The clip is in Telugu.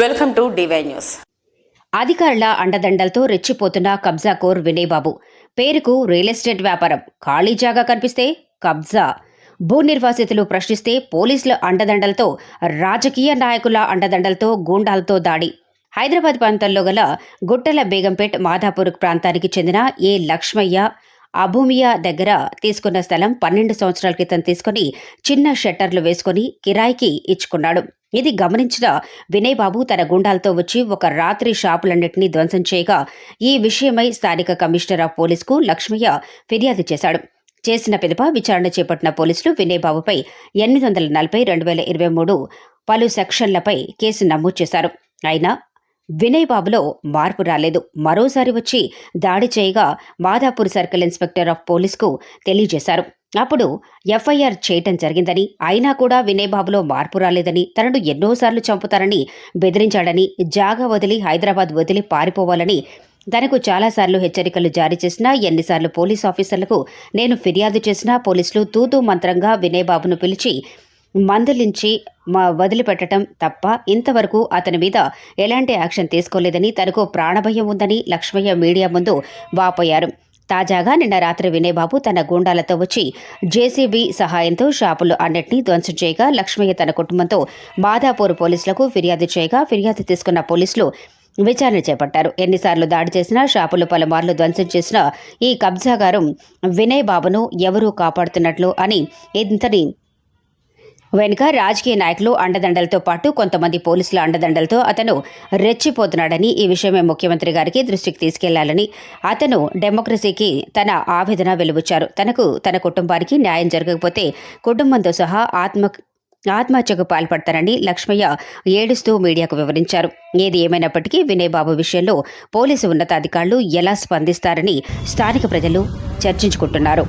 Welcome to DY news. అధికారుల అండదండలతో రెచ్చిపోతున్న కబ్జా కోర్ వినయ్ బాబు పేరుకు రియల్ ఎస్టేట్ వ్యాపారం. ఖాళీ జాగా కనిపిస్తే కబ్జా. భూ నిర్వాసితులు ప్రశ్నిస్తే పోలీసుల అండదండలతో రాజకీయ నాయకుల అండదండలతో గూండాలతో దాడి. హైదరాబాద్ ప్రాంతంలో గల గుట్టల బేగంపేట్ మాధాపూర్ ప్రాంతానికి చెందిన ఏ లక్ష్మయ్య అభూమియా దగ్గర తీసుకున్న స్థలం పన్నెండు సంవత్సరాల క్రితం తీసుకుని చిన్న షట్టర్లు వేసుకుని కిరాయికి ఇచ్చుకున్నాడు. ఇది గమనించిన వినయ్ బాబు తన గుండాలతో వచ్చి ఒక రాత్రి షాపులన్నింటినీ ధ్వంసం చేయగా ఈ విషయమై స్థానిక కమిషనర్ ఆఫ్ పోలీసుకు లక్ష్మయ్య ఫిర్యాదు చేశాడు. చేసిన పిదప విచారణ చేపట్టిన పోలీసులు వినయ్ బాబుపై ఎనిమిది వందల నలభై రెండు వేల ఇరవై మూడు పలు సెక్షన్లపై కేసు నమోదు చేశారు. అయినా వినయ్ బాబులో మార్పు రాలేదు. మరోసారి వచ్చి దాడి చేయగా మాదాపూర్ సర్కిల్ ఇన్స్పెక్టర్ ఆఫ్ పోలీస్కు తెలియజేశారు. అప్పుడు ఎఫ్ఐఆర్ చేయటం జరిగిందని అయినా కూడా వినయ్ బాబులో మార్పు రాలేదని తనను ఎన్నోసార్లు చంపుతారని బెదిరించాడని జాగా వదిలి హైదరాబాద్ వదిలి పారిపోవాలని తనకు చాలాసార్లు హెచ్చరికలు జారీ చేసినా ఎన్నిసార్లు పోలీస్ ఆఫీసర్లకు నేను ఫిర్యాదు చేసినా పోలీసులు తూతూ మంత్రంగా వినయ్ బాబును పిలిచి మందలించి మా వదిలిపెట్టడం తప్ప ఇంతవరకు అతని మీద ఎలాంటి యాక్షన్ తీసుకోలేదని తనకు ప్రాణభయం ఉందని లక్ష్మయ్య మీడియా ముందు వాపోయారు. తాజాగా నిన్న రాత్రి వినయబాబు తన గూండాలతో వచ్చి జేసీబీ సహాయంతో షాపులు అన్నింటినీ ధ్వంసం చేయగా లక్ష్మయ్య తన కుటుంబంతో బాదాపూర్ పోలీసులకు ఫిర్యాదు చేయగా ఫిర్యాదు తీసుకున్న పోలీసులు విచారణ చేపట్టారు. ఎన్నిసార్లు దాడి చేసినా షాపులు పలుమార్లు ధ్వంసం చేసిన ఈ కబ్జాగారం వినయ్ బాబును ఎవరూ కాపాడుతున్నట్లు అని ఇంతని వెనుక రాజకీయ నాయకులు అండదండలతో పాటు కొంతమంది పోలీసుల అండదండలతో అతను రెచ్చిపోతున్నాడని ఈ విషయమే ముఖ్యమంత్రి గారికి దృష్టికి తీసుకెళ్ళాలని అతను డెమోక్రసీకి తన ఆవేదన వెలువచ్చారు తనకు తన కుటుంబానికి న్యాయం జరగకపోతే కుటుంబంతో సహా ఆత్మ ఆత్మహత్యకు పాల్పడతారని లక్ష్మయ్య ఏడుస్తూ మీడియాకు వివరించారు. ఏది ఏమైనప్పటికీ వినయ్ బాబు విషయంలో పోలీసు ఉన్నతాధికారులు ఎలా స్పందిస్తారని స్థానిక ప్రజలు చర్చించుకుంటున్నారు.